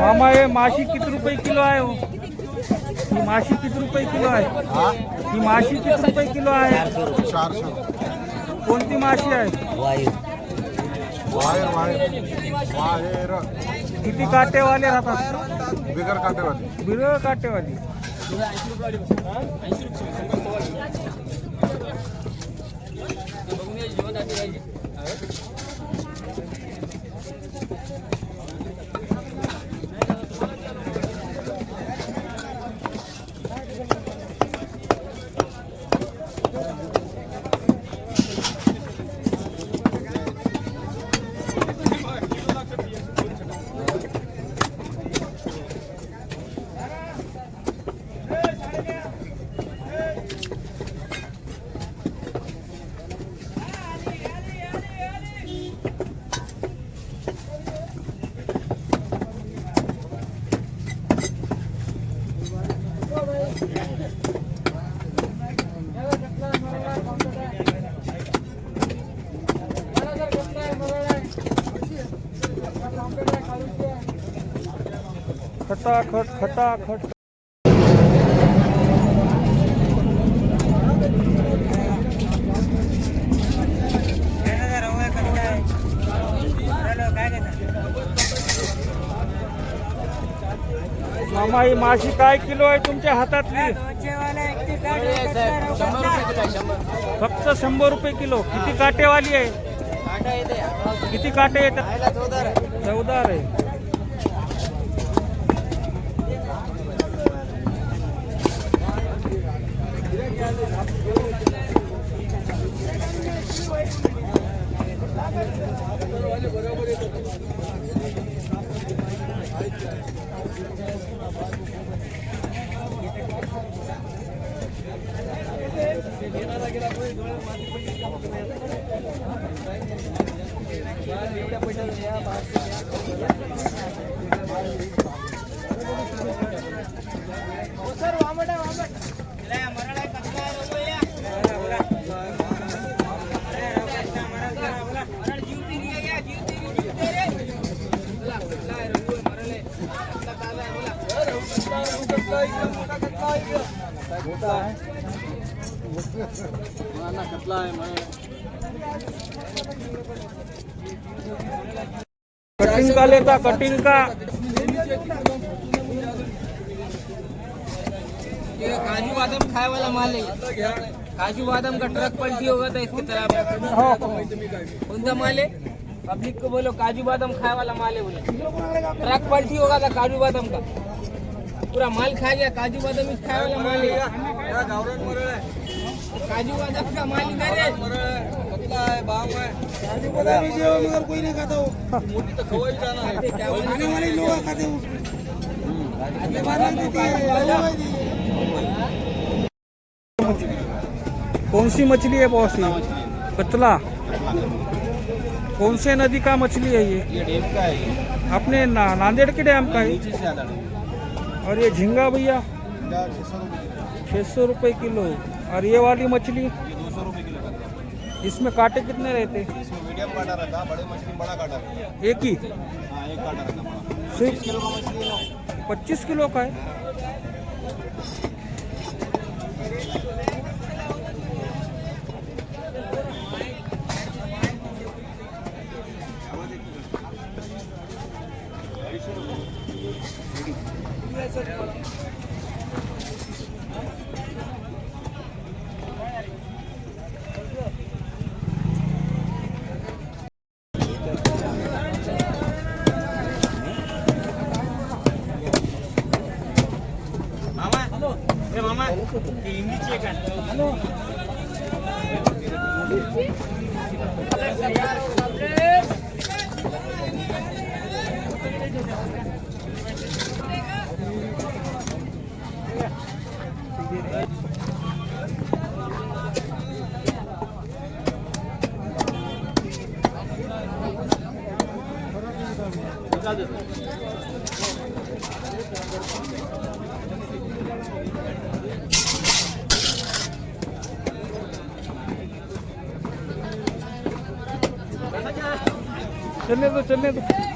मामा हे माशी किती रुपये किलो आहे हो? ही माशी किती रुपये किलो आहे? ही माशी किती रुपये किलो आहे? चारशे कोणती माशी आहे? Wire wire. वायर. वायर किती काटेवाले राहतात? बिगर काटेवाली. बिरळ काटेवाली. खटाखट खटाखट. मामा ही माशी काय किलो आहे तुमच्या हातातली? फक्त शंभर रुपये किलो. किती काटेवाली आहे? किती काटे येतात? चौदार आहे. पैसा कटिंग का लेता, कटिंग का। ये काजू बादाम खाए वाला माल है। काजू बादाम का ट्रक पलटी होगा तो इसके तरफ़ हो। कौन सा माल है? पब्लिक को बोलो, काजू बादाम खाए वाला माल है बोले। ट्रक पलटी होगा था काजू बादाम का। पूरा माल खा गया काजू बादाम ही खाए वाला माल है। काजू बादाम का माल इधर है। काजू बादाम ही जो मगर कोई नहीं खाता वो मोटी तो खवा जाना है। खाने वाले लोग खाते हैं काजू बादाम देती है। कौन सी मछली है बॉस ये कतला। कौन से नदी का मछली है ये? ये डेम का है। ये अपने ना, नांदेड़ के डैम का है। नीचे से ज़्यादा और ये झींगा भैया? छः सौ रुपये किलो। और ये वाली मछली? दो सौ रुपये किलो इसमें कांटे कितने रहते? इसमें मीडियम काटा रहता बड़े मछली बड़ा काटा एक ही? हाँ एक काटा रहता बड़ा सिर्फ़ किलो का मछली पच्चीस किलो का है मामा ए मामा ती चलने दो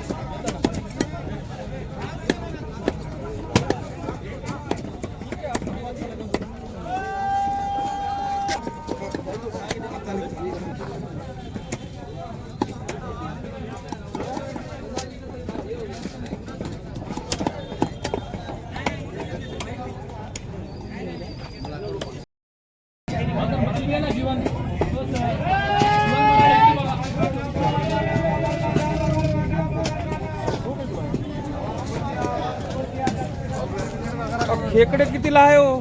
खेकडे कितीला आहे हो?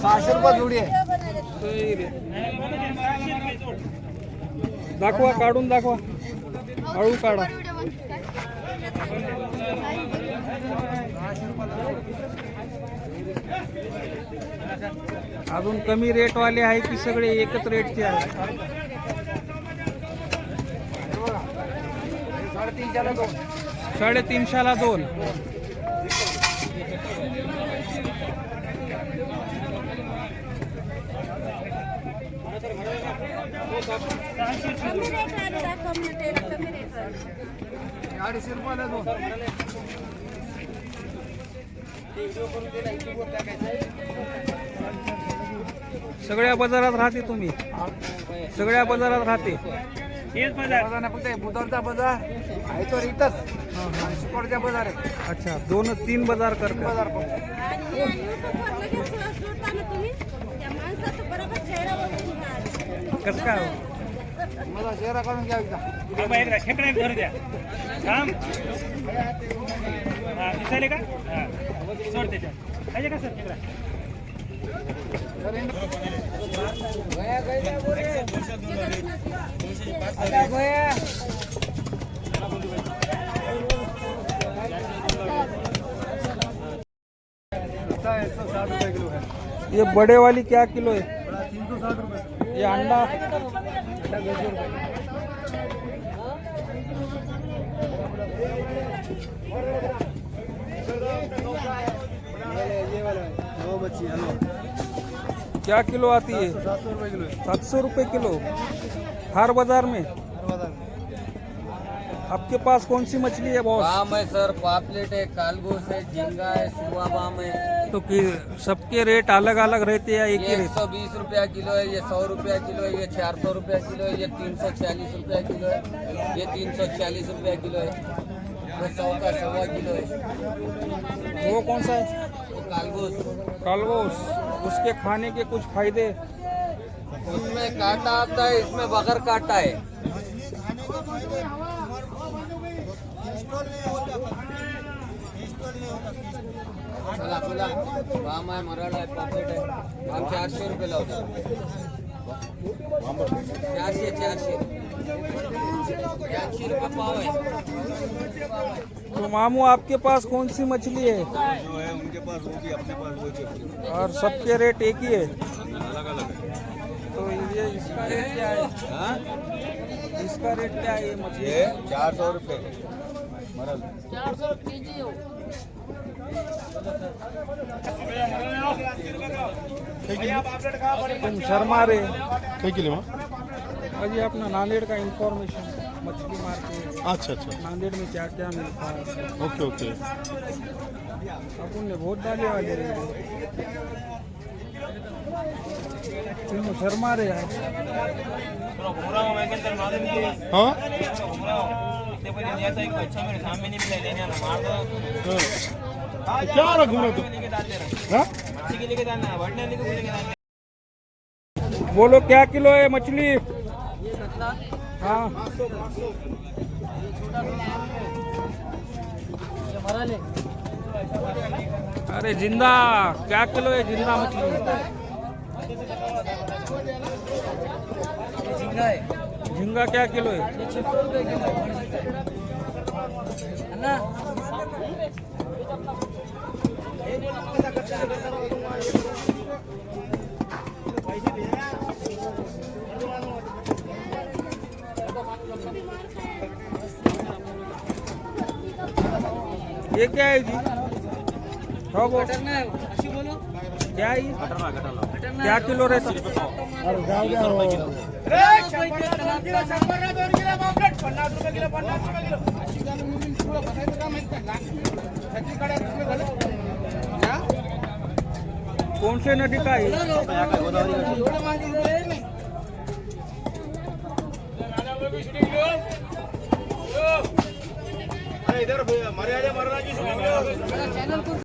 सहाशे रुपये जोडी आहे. दाखवा काढून दाखवा. हळू काढा. अजून कमी रेटवाले आहे की सगळे एकच रेटचे आहे साडेतीनशेला दोन साडेतीनशेला दोन कमी रेट वाले कमी रेट कमी रेट वाले अडीचशे रुपयाला दोन सगळ्या बाजारात राहते तुम्ही. सगळ्या बाजारात राहते. बाजार. नाही, फक्त हे बुधवारचा बाजार आहे तो इथंच. शुक्रवारचा बाजार. आहे अच्छा दोन तीन बाजार करते. बाजार फक्त. आणि युट्यूबवर लगेच सोडताना तुम्ही. त्या माणसाचा बरोबर चेहरा बघून घ्या. कसं काय? हो? माझा चेहरा काढून घ्या एकदा. खेकडे धरू द्या. थांब. दिसायले का? सोड त्याच्यात. पाहिजे का सर खेकडा गया गया बोले आता गया साठ रुपये किलो है ये बड़े वाली क्या किलो है? तीन सौ साठ रुपये। ये अंडा? है क्या किलो आती है? सात सौ रुपये किलो। हर बाज़ार में? आपके पास कौन सी मछली है, बॉस? बाम है सर, पापलेट है कालबोस है, झींगा है सुबह बाम है। तो कि सबके रेट अलग अलग रहते हैं एक ही एक सौ बीस रुपया किलो है ये सौ रुपया किलो है ये चार सौ रुपया किलो है ये तीन सौ छियालीस रुपया किलो है ये तीन सौ छियालीस रुपया किलो है। वो सौ का सवा किलो है। वो कौन सा है? वो कालबोस कालवोस उसके खाने के कुछ फ़ायदे? उसमें कांटा आता है इसमें बगैर कांटा है। चला चला बाम आहे मराठा आहे पापड आहे. आम चारशे रुपये लावतो. चारशे चारशे. चारशे रुपये पाव आहे. तो मामू आपके पास कौन सी मछली है? जो है उनके पास वो भी अपने पास वो और सबके रेट एक ही है? अलग अलग है। तो ये इसका रेट क्या है? हाँ? इसका रेट क्या है ये मछली? चार सौ रुपये मरल। तुम शर्मा रहे कई किलो अजी अपना नांदेड़ का इंफॉर्मेशन मछली मार्केट। अच्छा अच्छा। नांदेड़ में क्या क्या मिलता है? Okay okay. अपन ने बहुत डाले वाले शर्मा रहे यार हाँ? हाँ। क्या हो। रहा घूम रहे तो? हाँ? बोलो क्या किलो है मछली? हाँ। अरे ज़िंदा, क्या किलो है ज़िंदा मछली? झींगा क्या किलो है? ये किलो क्या है जी? कटरना है क्या है ये? कटरना क्या किलो रहता कौन से नदी का है? इधर मर्यादा मरना की